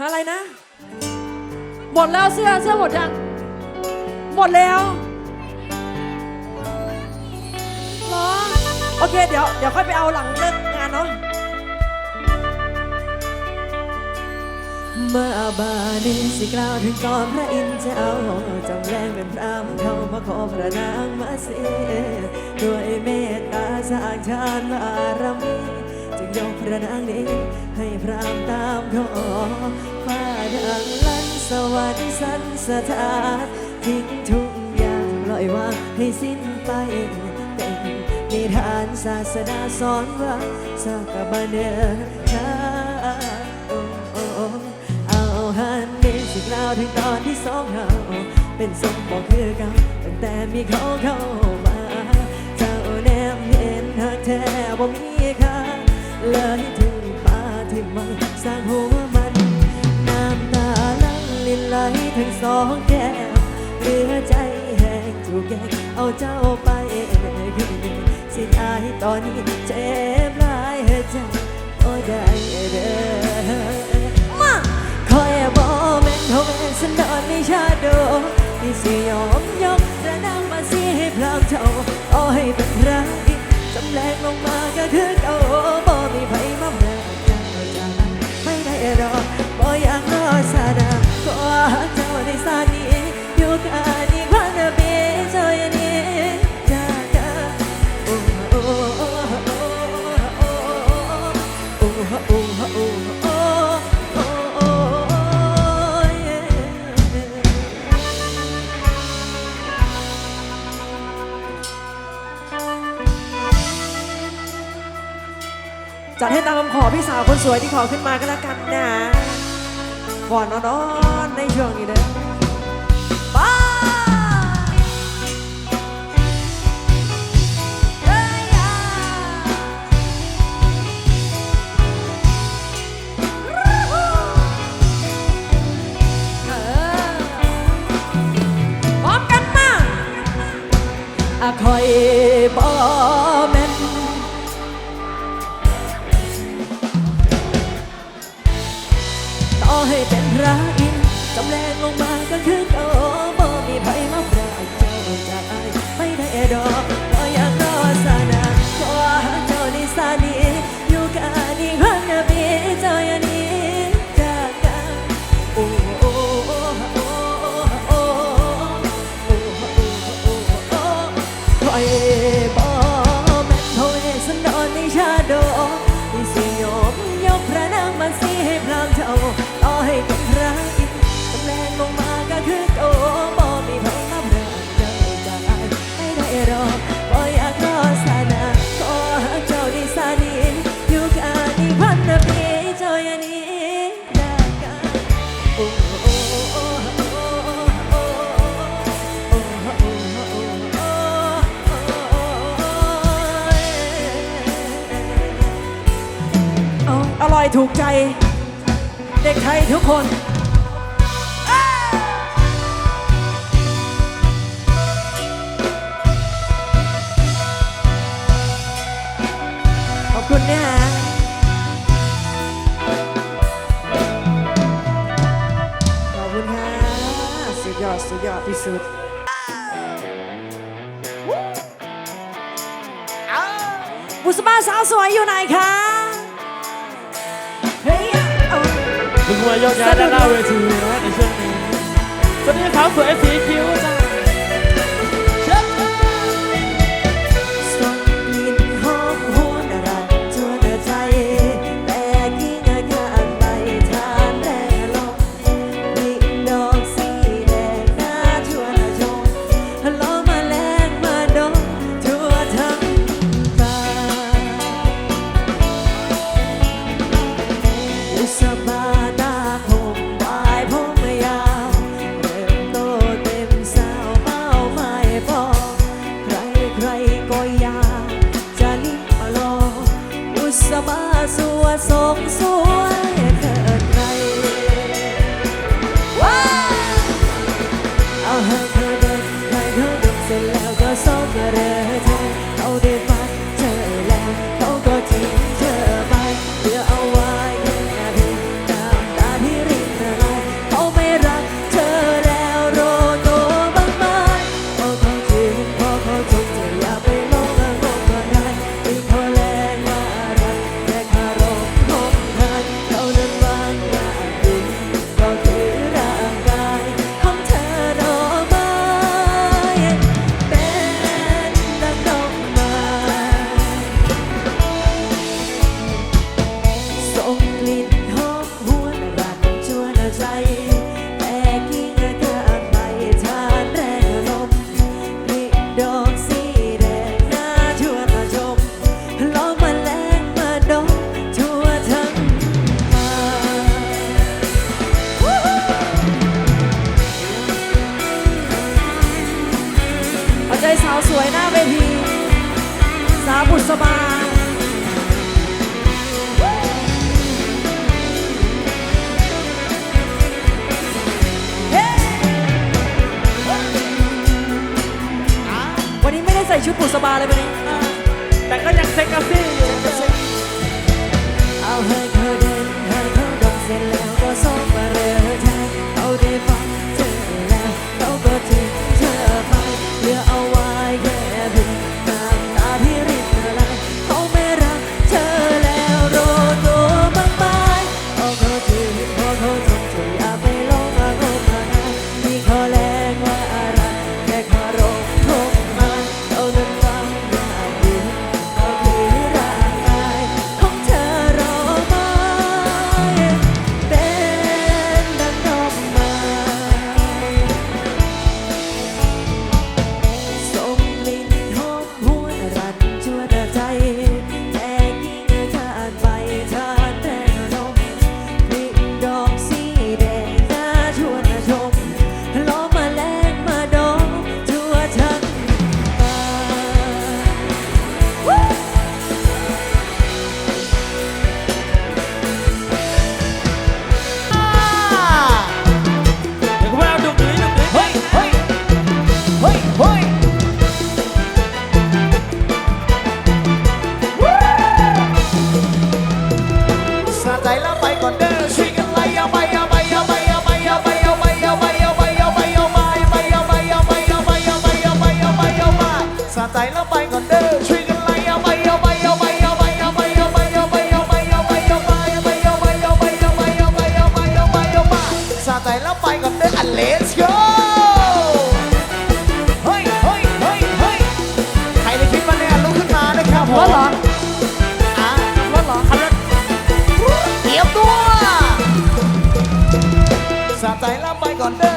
อะไรนะ หมดแล้วเสื้อเสื้อหมดยังหมดแล้วเหรอโอเค เดี๋ยวเดี๋ยวค่อยไปเอาหลังเลิกงานเนาะมื่อบานี้สิกล่าวถึงตอนพระอินทร์จะเจ้าจำแรงเป็นพระเข้ามาขอพระนางมาเสียด้วยเมตตาสร้างชาติบารมี จึงยกพระนางนี้ให้พรามตามขอฟ้าดังลันสวรรค์สันสถานทิ้งทุกอย่างลอยวางให้สิ้นไปเป็นนิทานศาสนาสอนว่าสักบันเดชาโอ้โอ้โอ้เอาหันนี้สิกล่าวถึงตอนที่สองเราเป็นสมบอกคือเก่าตั้งแต่มีเขาเข้ามาเจ้าแนมเห็นหักแท้บ่มี เลยถึงป่าที่มันสร้างหัวมัน น้ำตาลังลินไหลทั้งสองแก้มเหลือใจแห้งถูกแยกเอาเจ้าไปคือสิตายตอนนี้เจ็บหลายใจโอ้ได้เด้อมาคอยบอกแม่นเขาแม่นสันดอนในชาโดที่สิยอมยกระนางมาสิให้พรามเจ้าเอาให้เป็นพระอินทร์จำแรงลงมาก็คือเก่า มีไผมาแม่เจ้าจากไม่ได้รอบ่อยากรอสาดาขอเจ้าในสานี้อยู่กันอีก พี่สาวคนสวยที่ขอขึ้นมาก็แล้วกันนะก่อนนอนๆในช่วงนี้เด้อไปเอ้ยอะเออพร้อมกันมาอะคอย อร่อยถูกใจ เด็กไทยทุกคน ที่สุดบุษบาสาวสวยอยู่ไหนคะเฮ้ยเอาลุงมวยโยกย้ายด้านหน้าเวทีนะในช่วงนี้สวัสดีครับสวยสีคิ้ว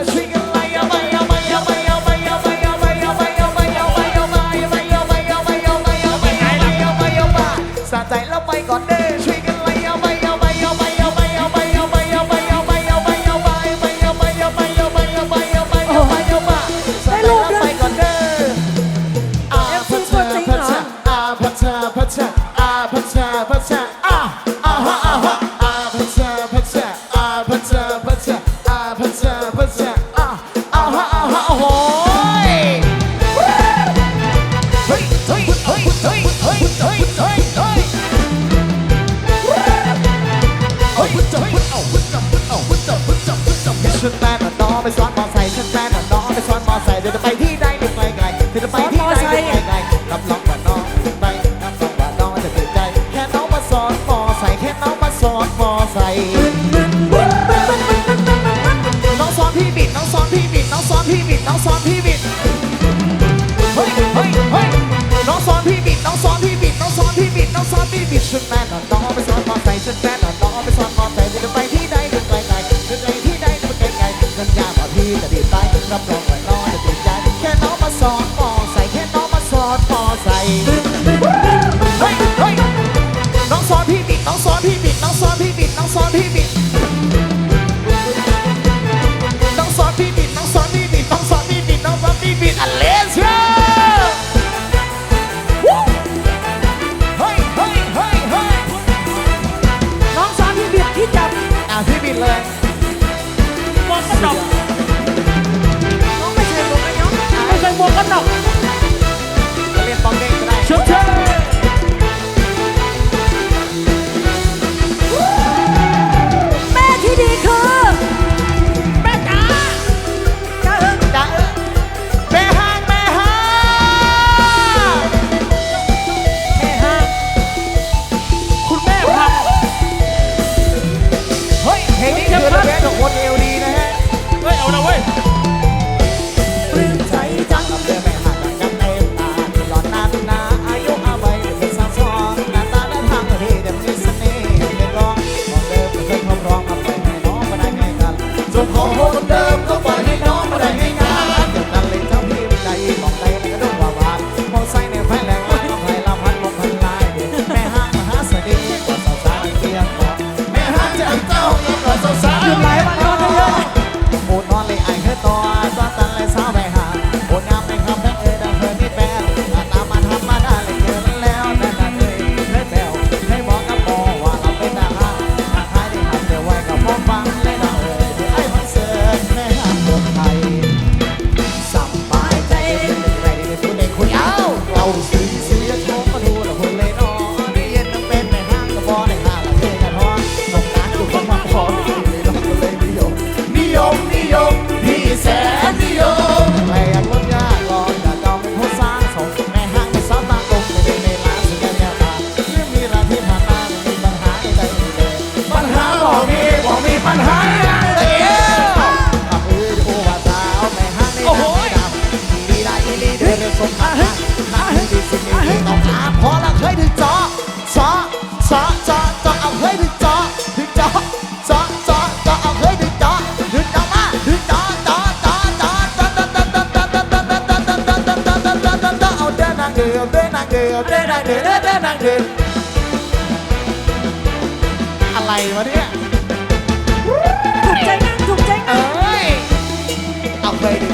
sing it. life.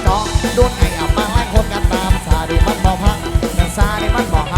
เนาะโดนไอ้อับมาหลายคนกันตามซาดีมันบอกพักนั่นซาดีมันบอกฮะ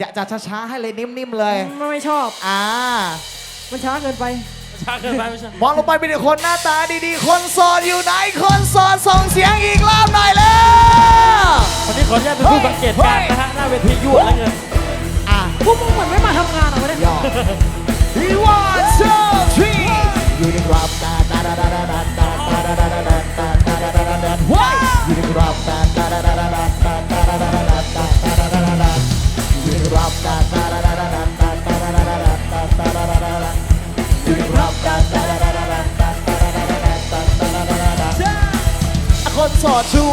อยากจะช้าๆให้เลยนิ่มๆเลยไม่ไม่ชอบ อ่ามันช้าเกินไป ช้าเกินไปไม่ใช่มองลงไปเป็นคนหน้าตาดีๆ คนโสดอยู่ไหนคนโสดส่งเสียงอีกรอบหน่อยแล้ว วันนี้ขออนุญาตเป็นผู้สังเกตการณ์นะฮะหน้าเวทียั่วแล้วเกินอะพวกมึงเหมือนไม่มาทำงานเหรอวะเนี่ยย่อ He one two three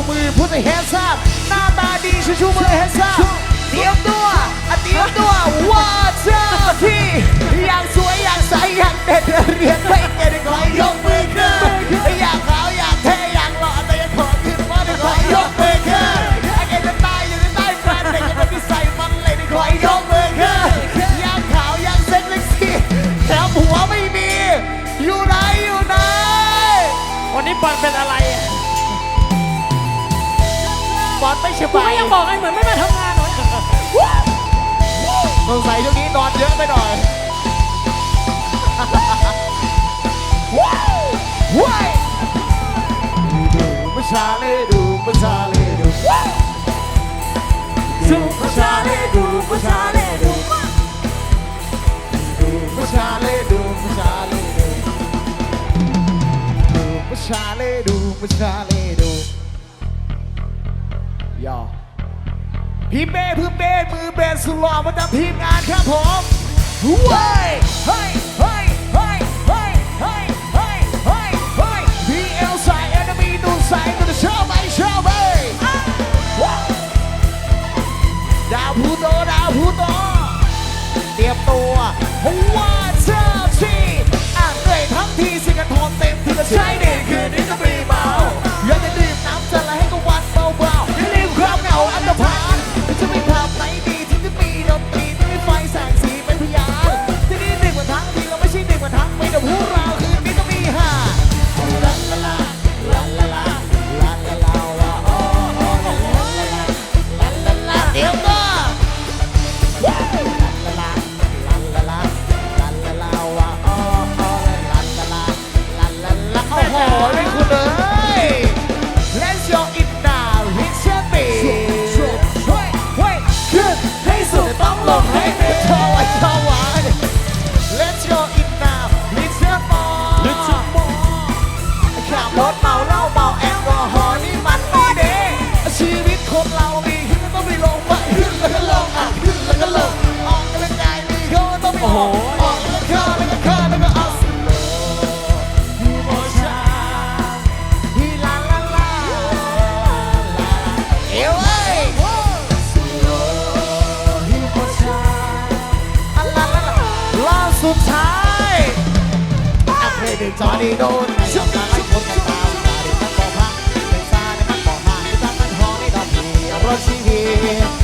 มือพูดให้เฮดซับหน้าตาดีชูชูมือเฮดซับเตรียมตัวอะเตรียมตัวว่าเจ้าที่อยากสวยอยากใสอยากเด็ดเรียนไม่เก่งขอยกมือขึ้นอยากขาวอยากเท่อยากหล่อแต่ยังขอขึ้นว่าได้ขอยกมือขึ้นไอ้เก่งจะตายอยู่ในใต้แฟนเด็กยังไม่มีใส่มันเลยได้ขอยกมือขึ้นอยากขาวอยากเซ็กซี่แถมหัวไม่มีอยู่ไหนอยู่ไหนวันนี้บอลเป็นอะไรอะ บอลไม่สกูบายก็ยังบอกไอ้เหมือนไม่มาทำงานเหรอสงสัยช่วงนี้นอนเยอะไปหน่อยว้าวว้ายดูมาชาเลดูมาชาเลดูว้าวดูมาชาเลดูมาชาเลดูดูมาชาเลดูมาชาเลดูดูมาชาเลดูมาชา ยอพี่เป้พี่เป้มือเบสสุดหล่อประจำทีมงานครับผมเฮ้ยเฮ้ยเฮ้ยเฮ้ยเฮ้ยเฮ้ยเฮ้ยเฮ้ยเฮ้ยพี่เอลใส่เอ็นมีดูใส่ก็จะชอบไหมชอบไหมดาวพูโตดาวพูโตเตรียมตัวว่าเจ้าที่อ่านเลยทั้งทีสิกันทอนเต็มที่จะใช้เด็ก อัพเพลงจอดีโดนไม่ยอมการไล่คนกันตามตาดิมันบอกพักเป็นซาในมันบอกมาที่ทำมันหอไม่ดอกมีรถชีวีต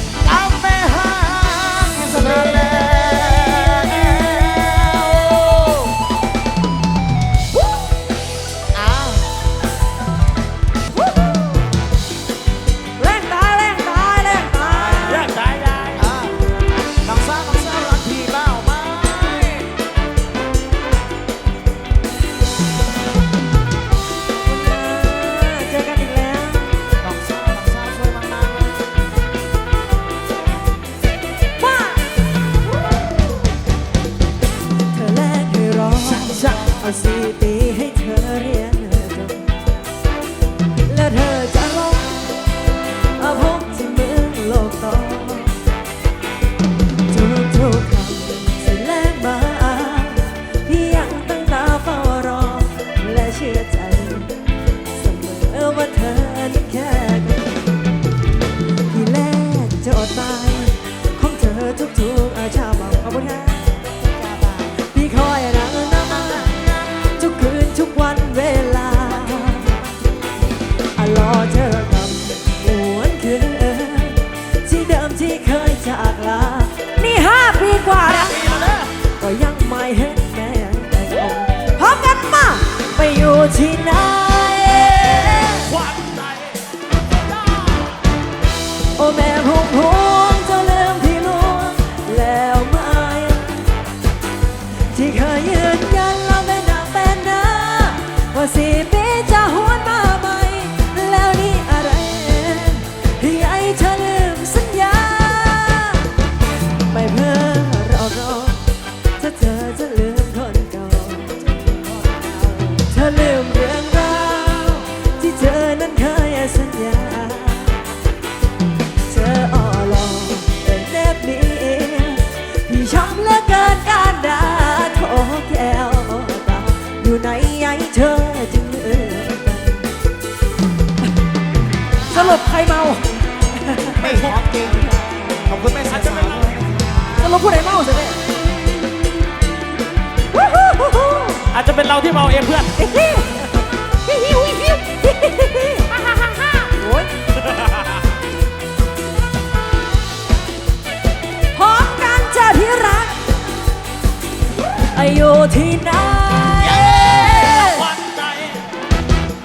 อยู่ที่ไหน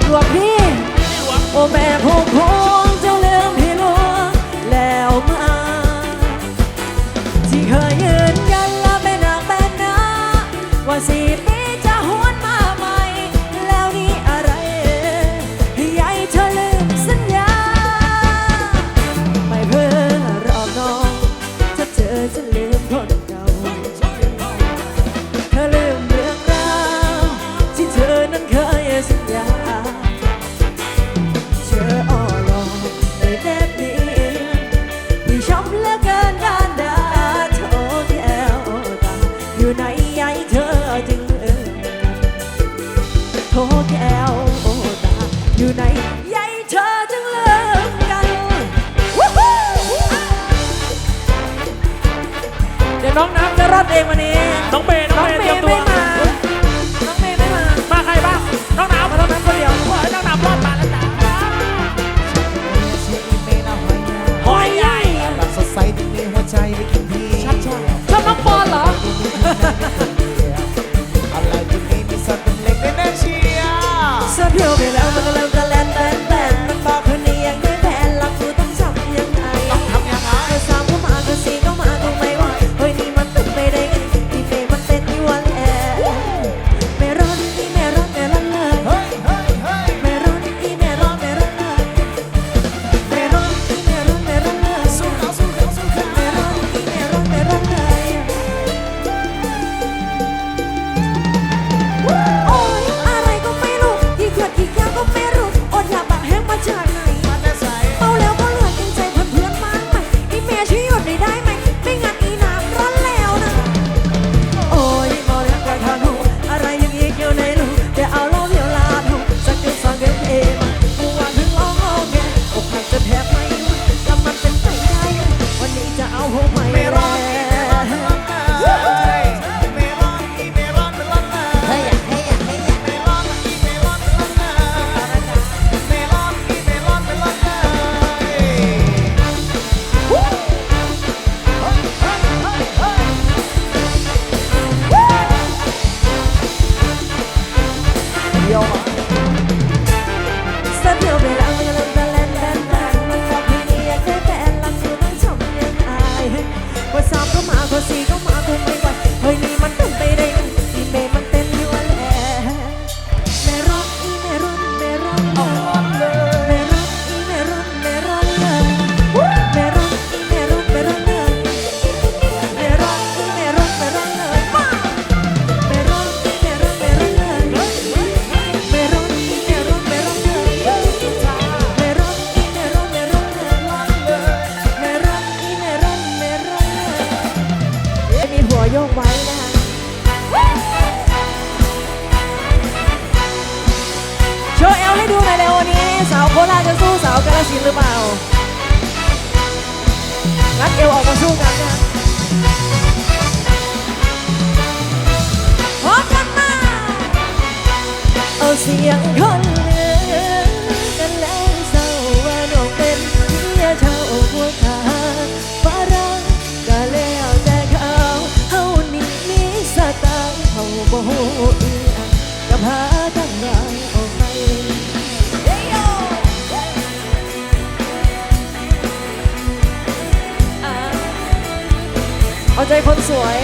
หลวงพี่ โอ้แม่ผม ยู่ไนใยเธอจึงเลิกกันเดี๋ยวน้องน้ำจะรอดเองวันนี้น้องเบย์น้น้องเบย์เตรียมตัวไม่มาน้องเบย์ไม่มามาใครบ้างน้องน้ำมาเท่าน้ำคนเดียวเฮ้น้องน้ำรอดมาแล้วจ้าน่หอยใหญ่หลับสดใสที่มีหัวใจไม่กินพีชัดชอบชอบน้องปอนเหรอ เอาใจคนสวย